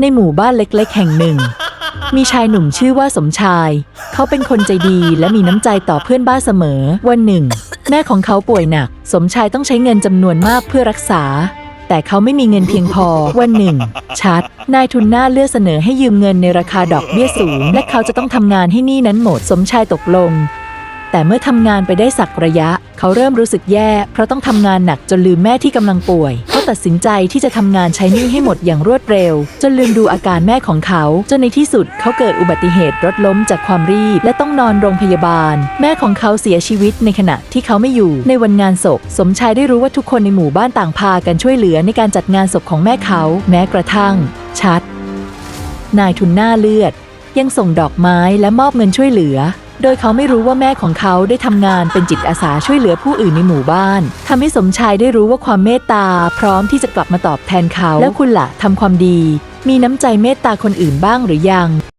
ในหมู่บ้านเล็กๆ แห่งหนึ่ง มีชายหนุ่มชื่อว่าสมชาย เขาเป็นคนใจดีและมีน้ำใจต่อเพื่อนบ้านเสมอ วันหนึ่ง แม่ของเขาป่วยหนัก สมชายต้องใช้เงินจำนวนมากเพื่อรักษา แต่เขาไม่มีเงินเพียงพอ วันหนึ่ง ชัด นายทุนหน้าเลือกเสนอให้ยืมเงินในราคาดอกเบี้ยสูง และเขาจะต้องทำงานให้หนี้นั้นหมด สมชายตกลง แต่เมื่อทำงานไปได้สักระยะ เขาเริ่มรู้สึกแย่ เพราะต้องทำงานหนักจนลืมแม่ที่กำลังป่วย เขาตัดสินใจที่จะทำงานใช้หนี้ให้หมดอย่างรวดเร็ว จนลืมดูอาการแม่ของเขา จนในที่สุดเขาเกิดอุบัติเหตุรถล้มจากความรีบ และต้องนอนโรงพยาบาล แม่ของเขาเสียชีวิตในขณะที่เขาไม่อยู่ ในวันงานศพ สมชายได้รู้ว่าทุกคนในหมู่บ้านต่างพากันช่วยเหลือในการจัดงานศพของแม่เขา แม้กระทั่ง ชัด นายทุนหน้าเลือด ยังส่งดอกไม้และมอบเงินช่วยเหลือ โดยเขาไม่รู้ว่าแม่ของเขาได้ทำงานเป็นจิตอาสาช่วยเหลือผู้อื่นในหมู่บ้านทำให้สมชายได้รู้ว่าความเมตตา พร้อมที่จะกลับมาตอบแทนเขา แล้วคุณล่ะทำความดี มีน้ำใจเมตตาคนอื่นบ้างหรือยัง